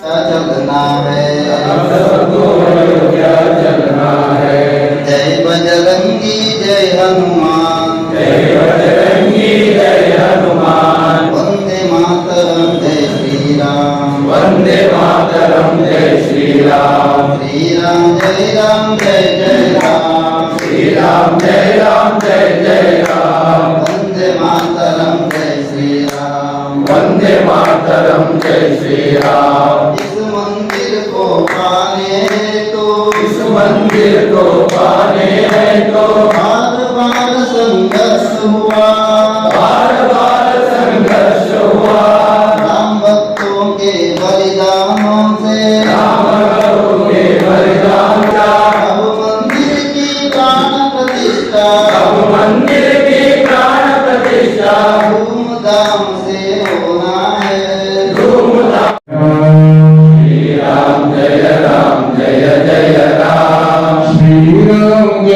चलना है क्या चलना है जय बजरंगी जय हनुमान जय बजरंगी जय हनुमान वंदे मातरम जय श्री राम वंदे मातरम जय श्री राम श्री राम जय राम जय जय राम श्री राम जय राम जय जय राम वंदे मातरम जय श्री राम वंदे मातरम जय श्री राम पाने तो बार बार संघर्ष हुआ। बार बार संघर्ष हुआ। राम भक्तों के बलिदानों से। राम करो के बलिदान का। अब मंदिर की प्राण प्रतिष्ठा। अब मंदिर की प्राण प्रतिष्ठा। धूमधाम से होना है। धूमधाम। श्री राम जय राम जय जय राम। श्री राम।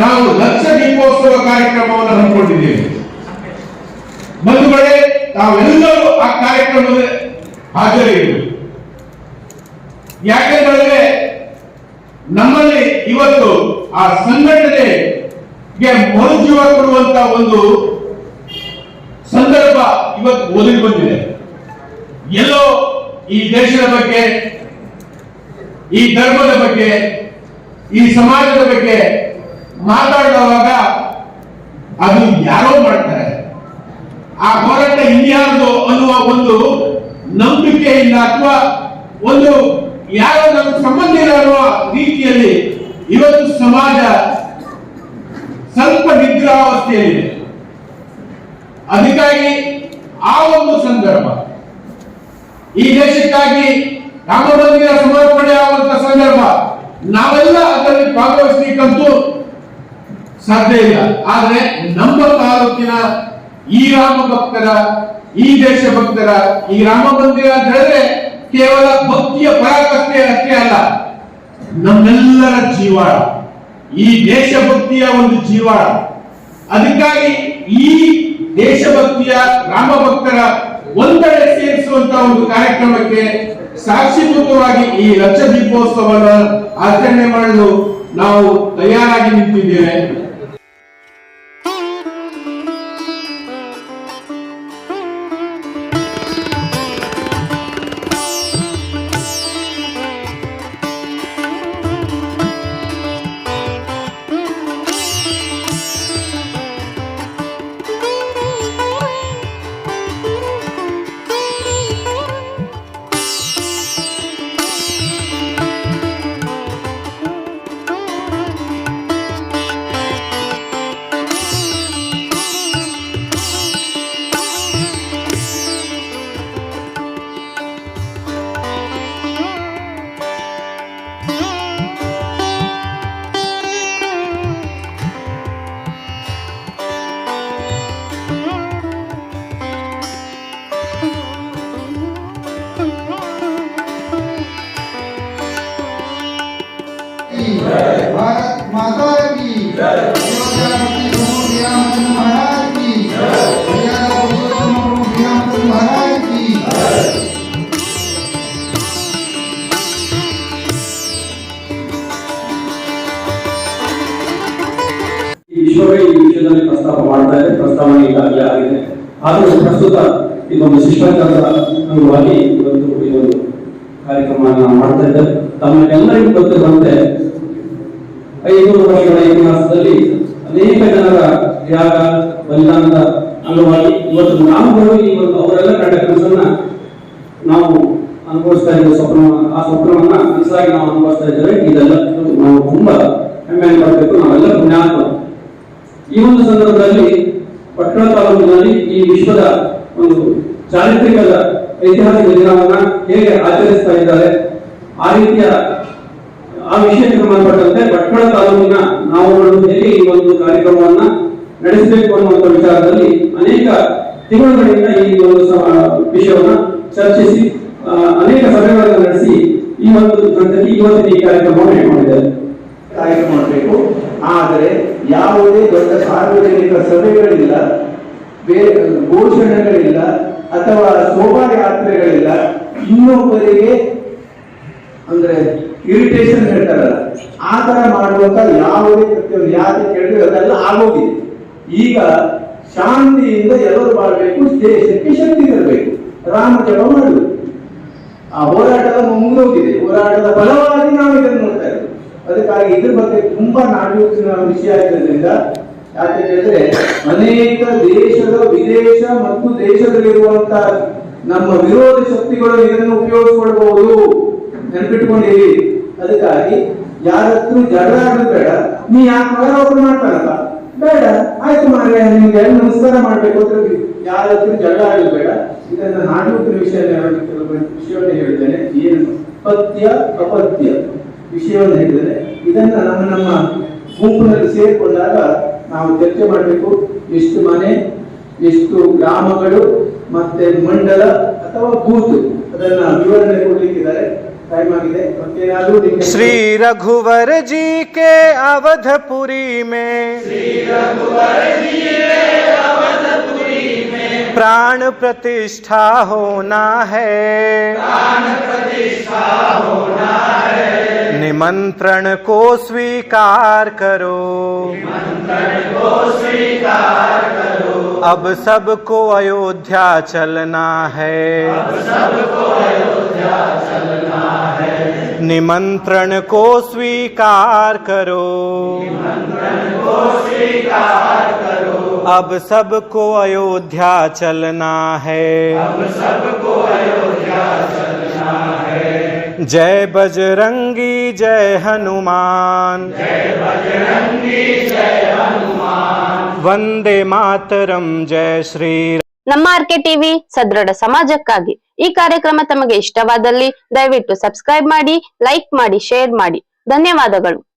ನಾವು ಲಕ್ಷ ದೀಪೋತ್ಸವ ಕಾರ್ಯಕ್ರಮವನ್ನು ಹಮ್ಮಿಕೊಂಡಿದ್ದೇವೆ. ಬಂಧುಗಳೇ ತಾವೆಲ್ಲರೂ ಆ ಕಾರ್ಯಕ್ರಮದ ಹಾಜರಿದ್ದು ಯಾಕೆಂದರೆ ನಮ್ಮಲ್ಲಿ ಇವತ್ತು ಆ ಸಂಘಟನೆಗೆ ಮರುಜೀವ ಕೊಡುವಂತ ಒಂದು ಸಂದರ್ಭ ಇವತ್ತು ಒದಗಿ ಬಂದಿದೆ. ಎಲ್ಲೋ ಈ ದೇಶದ ಬಗ್ಗೆ, ಈ ಧರ್ಮದ ಬಗ್ಗೆ, ಈ ಸಮಾಜದ ಬಗ್ಗೆ ಮಾತಾಡುವಾಗ ಅದು ಯಾರೋ ಮಾಡ್ತಾರೆ. ಆ ಹೋರಾಟ ಇಂಡಿಯಾದ್ದು ಅನ್ನುವ ಒಂದು ನಂಬಿಕೆಯಿಂದ ಅಥವಾ ಒಂದು ಯಾರೋ ನಮ್ಗೆ ಸಂಬಂಧ ಇಲ್ಲ ರೀತಿಯಲ್ಲಿ ಇವತ್ತು ಸಮಾಜ ಸ್ವಲ್ಪ ನಿದ್ರಾವಸ್ಥೆಯಲ್ಲಿದೆ ಅದಕ್ಕಾಗಿ ಆ ಒಂದು ಸಂದರ್ಭ, ಈ ದೇಶಕ್ಕಾಗಿ ರಾಮ ಮಂದಿರ ಸಮರ್ಪಣೆ ಆಗುವಂತ ಸಂದರ್ಭ, ನಾವೆಲ್ಲ ಅದರಲ್ಲಿ ಭಾಗವಹಿಸಲಿಕ್ಕಂತೂ ಸಾಧ್ಯ ಇಲ್ಲ. ಆದ್ರೆ ನಮ್ಮ ತಾಲೂಕಿನ ಈ ರಾಮ ಭಕ್ತರ, ಈ ದೇಶ ಭಕ್ತರ, ಈ ರಾಮ ಮಂದಿರ ಅಂತ ಹೇಳಿದ್ರೆ ಕೇವಲ ಭಕ್ತಿಯ ಪರಾಕಷ್ಟೇ ಅಷ್ಟೇ ಅಲ್ಲ. ನಮ್ಮೆಲ್ಲರ ಜೀವಾಳ. ಈ ದೇಶಭಕ್ತಿಯ ಒಂದು ಜೀವಾಳ. ಅದಕ್ಕಾಗಿ ಈ ದೇಶಭಕ್ತಿಯ ರಾಮ ಭಕ್ತರ ಒಂದೆಡೆ ಸೇರಿಸುವಂತ ಒಂದು ಕಾರ್ಯಕ್ರಮಕ್ಕೆ ಸಾಕ್ಷಿಭೂತವಾಗಿ ಈ ಲಕ್ಷ ದೀಪೋತ್ಸವವನ್ನು ಆಚರಣೆ ಮಾಡಲು ನಾವು ತಯಾರಾಗಿ ನಿಂತಿದ್ದೇವೆ. भारत माता की अयोध्यापति प्रभु श्री रामचंद्र महाराज की मर्यादा पुरुषोत्तम प्रभु श्री रामचंद्र महाराज की ಈ ವಿಶ್ವವೇ ಈ ವಿಷಯದಲ್ಲಿ ಪ್ರಸ್ತಾಪ ಮಾಡ್ತಾ ಇದೆ ಪ್ರಸ್ತಾವನೆ ಈಗಾಗಲೇ ಆಗಿದೆ ಆದರೂ ಪ್ರಸ್ತುತ ಇದೊಂದು ಶಿಷ್ಟಾಚಾರದ ಅಂಗವಾಗಿ ಇವತ್ತು ಇದೊಂದು ಕಾರ್ಯಕ್ರಮವನ್ನು ನಾವು ಮಾಡ್ತಾ ಇದ್ದೇವೆ ತಮಗೆಲ್ಲರಿಗೂ ಗೊತ್ತಿರುವಂತೆ ಐನೂರು ವರ್ಷಗಳ ಇತಿಹಾಸದಲ್ಲಿ ಅನೇಕ ಜನರ ತ್ಯಾಗ, ಬಲಿದಾನದ ಅಂಗವಾಗಿ ಇವತ್ತು ನಾವುಗಳು ಒಂದು ಅವರೆಲ್ಲ ಕಂಡ ಕನಸನ್ನ ನಾವು ಅನುಭವಿಸ್ತಾ ಇದ್ದೇವೆ. ಸ್ವಪ್ನ ಆ ಸ್ವಪ್ನವನ್ನ ಕನಸಾಗಿ ನಾವು ಅನುಭವಿಸ್ತಾ ಇದ್ದೇವೆ. ಇದೆಲ್ಲ ನಾವು ತುಂಬಾ ಹೆಮ್ಮೆ ಮಾಡಬೇಕು ನಾವೆಲ್ಲ ಪುಣ್ಯಾತ್ಮ. ಈ ಒಂದು ಸಂದರ್ಭದಲ್ಲಿ ಪಟ್ಟಣ ತಾಲೂಕಿನಲ್ಲಿ ಈ ವಿಶ್ವದ ಒಂದು ಚಾರಿತ್ರಿಕ ಐತಿಹಾಸಿಕ ದಿನವನ್ನ ಹೇಗೆ ಆಚರಿಸ್ತಾ ಇದ್ದಾರೆ, ಆ ರೀತಿಯ ಆ ವಿಷಯಕ್ಕೆ ಸಂಬಂಧಪಟ್ಟಂತೆ ಭಟ್ಕಳ ತಾಲೂಕಿನ ನಾವುಗಳಲ್ಲಿ ಈ ಒಂದು ಕಾರ್ಯಕ್ರಮವನ್ನ ನಡೆಸಬೇಕು ಅನ್ನುವಂಥ ವಿಚಾರದಲ್ಲಿ ಅನೇಕ ತಿಂಗಳುಗಳಿಂದ ಈ ಒಂದು ವಿಷಯವನ್ನ ಚರ್ಚಿಸಿ ಅನೇಕ ಸಭೆಗಳನ್ನು ನಡೆಸಿ ಈ ಒಂದು ಈ ಇವತ್ತಿನ ಈ ಕಾರ್ಯಕ್ರಮವನ್ನು ಮಾಡಿದ್ದಾರೆ ಕಾರ್ಯಕ್ರಮ ಮಾಡಬೇಕು. ಆದರೆ ಯಾವುದೇ ದೊಡ್ಡ ಸಾರ್ವಜನಿಕ ಸಭೆಗಳಿಲ್ಲ, ಬೇರೆ ಘೋಷಣೆಗಳಿಲ್ಲ, ಅಥವಾ ಶೋಭಾಯಾತ್ರೆಗಳಿಲ್ಲ. ಇನ್ನೊಬ್ಬರಿಗೆ ಅಂದ್ರೆ ಇರಿಟೇಷನ್ ಹೇಳ್ತಾರಲ್ಲ, ಆ ತರ ಮಾಡುವಂತ ಯಾವುದೇ ಕೃತ್ಯ ಯಾಕೆ ಕೇಳಿದ್ರೆ ಅದೆಲ್ಲ ಆಗೋಗಿದೆ. ಈಗ ಶಾಂತಿಯಿಂದ ಎಲ್ಲರೂ ಬಾಳ್ಬೇಕು, ದೇಶಕ್ಕೆ ಶಕ್ತಿ ತರಬೇಕು. ರಾಮ ಜಪ ಮಾಡುದು. ಆ ಹೋರಾಟದ ಮುಂದೋಗಿದೆ. ಹೋರಾಟದ ಬಲವಾಗಿ ನಾವು ಇದನ್ನು ನೋಡ್ತಾ ಇದ್ದೀವಿ. ಅದಕ್ಕಾಗಿ ಇದ್ರ ಬಗ್ಗೆ ತುಂಬಾ ನಾಡಿನ ವಿಷಯ ಆಗಿರೋದ್ರಿಂದ, ಯಾಕೆ ಹೇಳಿದ್ರೆ ಅನೇಕ ದೇಶದ ವಿದೇಶ ಮತ್ತು ದೇಶದಲ್ಲಿರುವಂತ ನಮ್ಮ ವಿರೋಧ ಶಕ್ತಿಗಳು ಇದನ್ನು ಉಪಯೋಗಿಸ್ಕೊಳ್ಬಹುದು. ನೆನ್ಪಿಟ್ಕೊಂಡಿರಿ ಅದಕ್ಕಾಗಿ ಯಾರತ್ರೂ ಜಗಳ ಆಡೋದು ಬೇಡ. ನೀ ಯಾಕೆ ಮಗ ಒಬ್ರು ಮಾಡ್ತಾರಲ್ಲ ಬೇಡ. ಆಯ್ತು ಮಾರ್ರೆ, ನಿಮ್ಗೆ ನಮಸ್ಕಾರ ಮಾಡ್ಬೇಕು ಅಂತ ಯಾರ ಹತ್ರ ಜಗಳ ಆಡೋದು ಬೇಡ. ಇದನ್ನ ನಾಟುವಿನ ವಿಷಯ ಕೆಲವು ವಿಷಯವನ್ನು ಹೇಳಿದ್ದೇನೆ. ಏನು? ಪತ್ಯ ಅಪತ್ಯ ವಿಷಯವನ್ನು ಹೇಳಿದ್ದೇನೆ. ಇದನ್ನ ನಮ್ಮ ನಮ್ಮ ಗುಂಪಿನಲ್ಲಿ ಸೇರಿಕೊಂಡಾಗ ನಾವು ಚರ್ಚೆ ಮಾಡಬೇಕು. ಎಷ್ಟು ಮನೆ, ಎಷ್ಟು ಗ್ರಾಮಗಳು, ಮತ್ತೆ ಮಂಡಲ ಅಥವಾ ಬೂತ್. ಅದನ್ನ ವಿವರಣೆ ಕೊಡ್ಲಿಕ್ಕಿದ್ದಾರೆ. श्री रघुवर जी के अवधपुरी में प्राण प्रतिष्ठा होना है प्राण निमंत्रण को स्वीकार करो। निमंत्रण को स्वीकार करो। अब सबको अयोध्या चलना है। अब सबको अयोध्या चलना है। निमंत्रण को स्वीकार करो। निमंत्रण को स्वीकार करो। अब सबको अयोध्या चलना है। अब सबको अयोध्या चलना है। जय बजरंगी जय हनुमान वंदे मातरम जय श्री ನಮ್ಮ ಆರ್ಕೆ ಟಿವಿ ಸದೃಢ ಸಮಾಜಕ್ಕಾಗಿ ಈ ಕಾರ್ಯಕ್ರಮ ತಮಗೆ ಇಷ್ಟವಾದಲ್ಲಿ ದಯವಿಟ್ಟು ಸಬ್ಸ್ಕ್ರೈಬ್ ಮಾಡಿ ಲೈಕ್ ಮಾಡಿ ಶೇರ್ ಮಾಡಿ ಧನ್ಯವಾದಗಳು